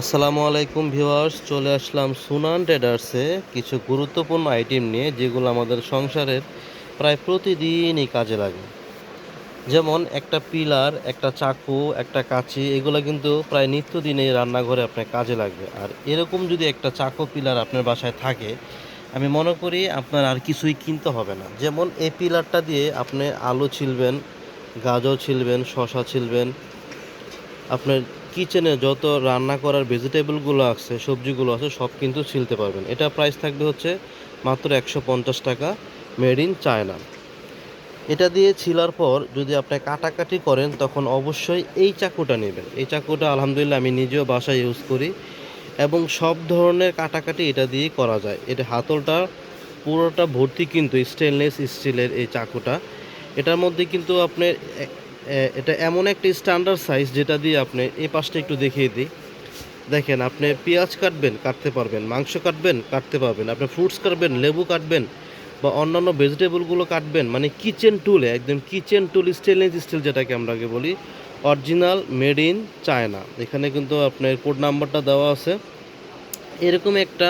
আসসালামু আলাইকুম ভিউয়ার্স, চলে আসলাম সুনান ট্রেডার্সে কিছু গুরুত্বপূর্ণ আইটেম নিয়ে, যেগুলো আমাদের সংসারের প্রায় প্রতিদিনই কাজে লাগে। যেমন একটা পিলার, একটা চাকু, একটা কাঁচি, এগুলো কিন্তু প্রায় নিত্যদিনেই রান্নাঘরে আপনার কাজে লাগবে। আর এরকম যদি একটা চাকু পিলার আপনার বাসায় থাকে, আমি মনে করি আপনার আর কিছুই কিনতে হবে না। যেমন এই পিলারটা দিয়ে আপনি আলু ছিলবেন, গাজর ছিলবেন শশা ছিলবেন, আপনার কিচেনে যত রান্না করার ভেজিটেবলগুলো আছে, সবজিগুলো আছে, সব কিন্তু ছিলতে পারবেন। এটা প্রাইস থাকবে হচ্ছে মাত্র একশো পঞ্চাশ টাকা মেড ইন চায়না এটা দিয়ে ছিলার পর যদি আপনি কাটাকাটি করেন, তখন অবশ্যই এই চাকুটা নেবেন। এই চাকুটা আলহামদুলিল্লাহ আমি নিজেও বাসায় ইউজ করি এবং সব ধরনের কাটাকাটি এটা দিয়ে করা যায়। এটা হাতলটা পুরোটা ভর্তি কিন্তু স্টেনলেস স্টিলের এই চাকুটা। এটার মধ্যে কিন্তু আপনি এ- এ- এটা এমন একটা স্ট্যান্ডার্ড সাইজ যেটা দিয়ে আপনি এই পাশটা একটু দেখিয়ে দিই। দেখেন, আপনি পেঁয়াজ কাটবেন, কাটতে পারবেন, মাংস কাটবেন, কাটতে পারবেন, আপনি ফ্রুটস কাটবেন, লেবু কাটবেন বা অন্যান্য ভেজিটেবলগুলো কাটবেন মানে কিচেন টুলে একদম কিচেন টুল স্টেনলেস স্টিল যেটাকে আমরা আগে বলি অরিজিনাল মেড ইন চায়না এখানে কিন্তু আপনার কোড নাম্বারটা দেওয়া আছে। এরকম একটা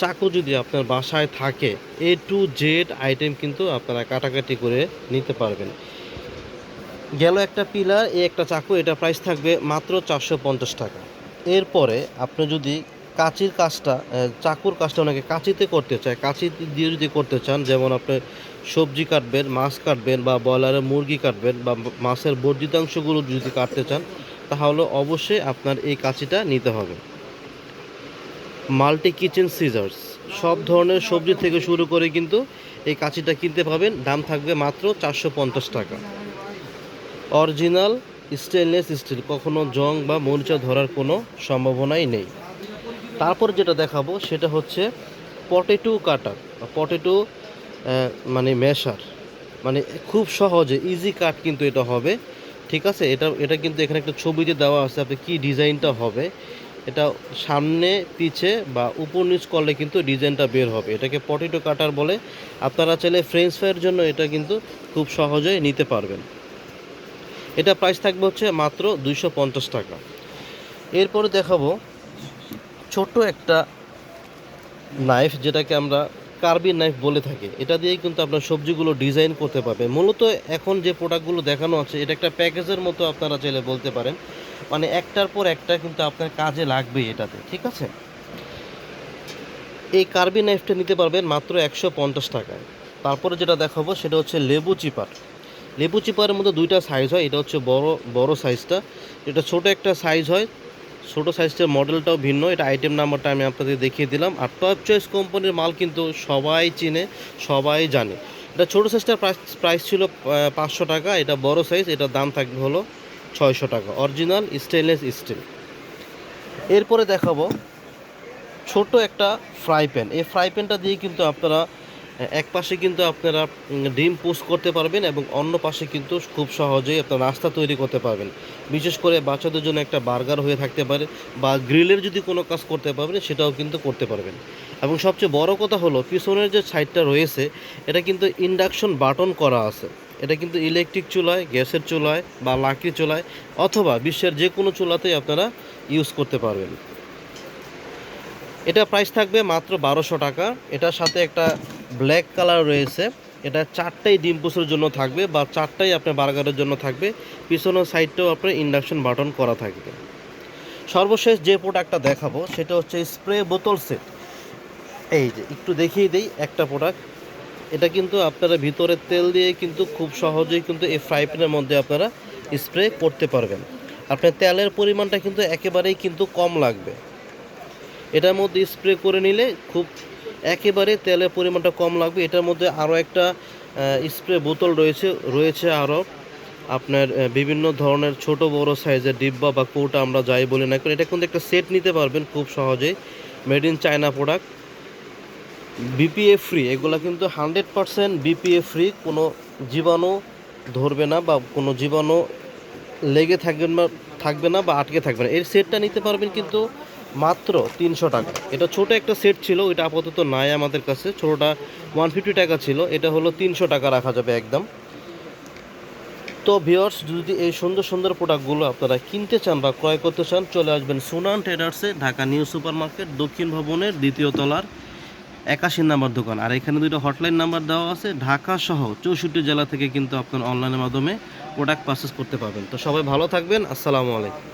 চাকু যদি আপনার বাসায় থাকে এ টু জেড আইটেম কিন্তু আপনারা কাটাকাটি করে নিতে পারবেন। গেল একটা পিলার, এই একটা চাকু, এটা প্রাইস থাকবে মাত্র চারশো পঞ্চাশ টাকা। এরপরে আপনি যদি কাঁচির কাজটা চাকুর কাজটা অনেকে কাঁচিতে করতে চায়, কাঁচি দিয়ে যদি করতে চান, যেমন আপনি সবজি কাটবেন, মাছ কাটবেন বা ব্রয়লারের মুরগি কাটবেন বা মাছের বর্জিতাংশগুলো যদি কাটতে চান, তাহলে অবশ্যই আপনার এই কাঁচিটা নিতে হবে। মাল্টি কিচেন সিজার্স, সব ধরনের সবজি থেকে শুরু করে কিন্তু এই কাঁচিটা কিনতে পাবেন, দাম থাকবে মাত্র চারশো পঞ্চাশ টাকা। অরিজিনাল স্টেনলেস স্টিল কখনো জং বা মরিচা ধরার কোনো সম্ভাবনাই নেই। তারপর যেটা দেখাবো, সেটা হচ্ছে পটেটো কাটার পটেটো মানে মেশার। মানে খুব সহজে ইজি কাট কিন্তু এটা হবে। ঠিক আছে? এটা এটা কিন্তু এখানে একটা ছবিতে দেওয়া আছে, আপনি কী ডিজাইনটা হবে। এটা সামনে, পিছে বা উপর নিচ করলে কিন্তু ডিজাইনটা বের হবে। এটাকে পটেটো কাটার বলে। আপনারা চাইলে ফ্রেঞ্চ ফ্রাইয়ের জন্য এটা কিন্তু খুব সহজেই নিতে পারবেন। এটা প্রাইস থাকবে হচ্ছে মাত্র দুইশো পঞ্চাশ টাকা। এরপরে দেখাবো ছোট একটা নাইফ যেটাকে আমরা কার্বিন নাইফ বলে থাকি। এটা দিয়েই কিন্তু আপনার সবজিগুলো ডিজাইন করতে পারবে মূলত এখন যে প্রোডাক্টগুলো দেখানো আছে, এটা একটা প্যাকেজের মতো আপনারা চাইলে বলতে পারেন। মানে একটার পর একটা কিন্তু আপনার কাজে লাগবেই এটাতে, ঠিক আছে? এই কার্বি নাইফটা নিতে পারবেন মাত্র একশো পঞ্চাশ টাকায়। তারপরে যেটা দেখাবো সেটা হচ্ছে লেবু চিপার। লেবু চিপারের মধ্যে দুইটা সাইজ হয়, এটা হচ্ছে বড় বড় সাইজটা এটা ছোট একটা সাইজ হয়, ছোট সাইজটার মডেলটাও ভিন্ন। এটা আইটেম নাম্বারটা আমি আপনাদের দেখিয়ে দিলাম। আর টপ চয়েস কোম্পানির মাল কিন্তু সবাই চিনে, সবাই জানে। এটা ছোটো সাইজটার প্রাইস প্রাইস ছিল পাঁচশো টাকা। এটা বড় সাইজ এটার দাম থাকবে হলো ছয়শো টাকা। অরিজিনাল স্টেনলেস স্টিল এরপরে দেখাবো ছোট একটা ফ্রাই প্যান এই ফ্রাই প্যানটা দিয়ে কিন্তু আপনারা এক পাশে কিন্তু আপনারা ডিম পোস্ট করতে পারবেন এবং অন্য পাশে কিন্তু খুব সহজেই আপনার নাস্তা তৈরি করতে পারবেন। বিশেষ করে বাচ্চাদের জন্য একটা বার্গার হয়ে থাকতে পারে বা গ্রিলের যদি কোনো কাজ করতে পারবেন, সেটাও কিন্তু করতে পারবেন। এবং সবচেয়ে বড় কথা হলো, পিছনের যে সাইডটা রয়েছে, এটা কিন্তু ইন্ডাকশন বাটন করা আছে। এটা কিন্তু ইলেকট্রিক চুলায়, গ্যাসের চুলায় বা লাকড়ি চুলায় অথবা বিশ্বের যে কোনো চুলাতেই আপনারা ইউজ করতে পারবেন। এটা প্রাইস থাকবে মাত্র বারোশো টাকা। এটার সাথে একটা ব্ল্যাক কালার রয়েছে। এটা চারটাই ডিম পুষের জন্য থাকবে বা চারটাই আপনার বার্গারের জন্য থাকবে। পিছনের সাইডটাও আপনার ইন্ডাকশন বাটন করা থাকবে। সর্বশেষ যে প্রোডাক্টটা দেখাবো, সেটা হচ্ছে স্প্রে বোতল সেট এই যে, একটু দেখিয়ে দিই একটা প্রোডাক্ট এটা কিন্তু আপনারা ভিতরে তেল দিয়ে কিন্তু খুব সহজেই কিন্তু এই ফ্রাই প্যানের মধ্যে আপনারা স্প্রে করতে পারবেন। আপনার তেলের পরিমাণটা কিন্তু একেবারেই কিন্তু কম লাগবে। এটার মধ্যে স্প্রে করে নিলে খুব একেবারে তেলের পরিমাণটা কম লাগবে। এটার মধ্যে আরও একটা স্প্রে বোতল রয়েছে রয়েছে আরও। আপনার বিভিন্ন ধরনের ছোট, বড় সাইজের ডিব্বা বা কৌটা আমরা যাই বলি না কেন, এটা কিন্তু একটা সেট নিতে পারবেন খুব সহজেই made in China product. BPA free, এগুলো কিন্তু হান্ড্রেড পারসেন্ট বিপিএ ফ্রি। কোনো জীবাণু ধরবে না বা কোনো জীবাণু লেগে থাকবে না থাকবে না বা আটকে থাকবে না। এর সেটটা নিতে পারবেন কিন্তু মাত্র তিনশো টাকা। এটা ছোট একটা সেট ছিল এটা আপাতত নাই আমাদের কাছে। ছোটোটা ওয়ান ফিফটি টাকা ছিল, এটা হলো তিনশো টাকা রাখা যাবে একদম। তো ভিওর্স যদি এই সুন্দর সুন্দর প্রোডাক্টগুলো আপনারা কিনতে চান বা ক্রয় করতে চান, চলে আসবেন সুনান ট্রেডার্সে ঢাকা নিউ সুপার মার্কেট দক্ষিণ ভবনের দ্বিতীয় তলার একাশি নাম্বার দোকান। আর এখানে দুটো হটলাইন নাম্বার দেওয়া আছে, ঢাকা সহ চৌষট্টি জেলা থেকে কিন্তু আপনার অনলাইনের মাধ্যমে প্রোডাক্ট পারচেস করতে পারবেন। তো সবাই ভালো থাকবেন, আসসালামু আলাইকুম।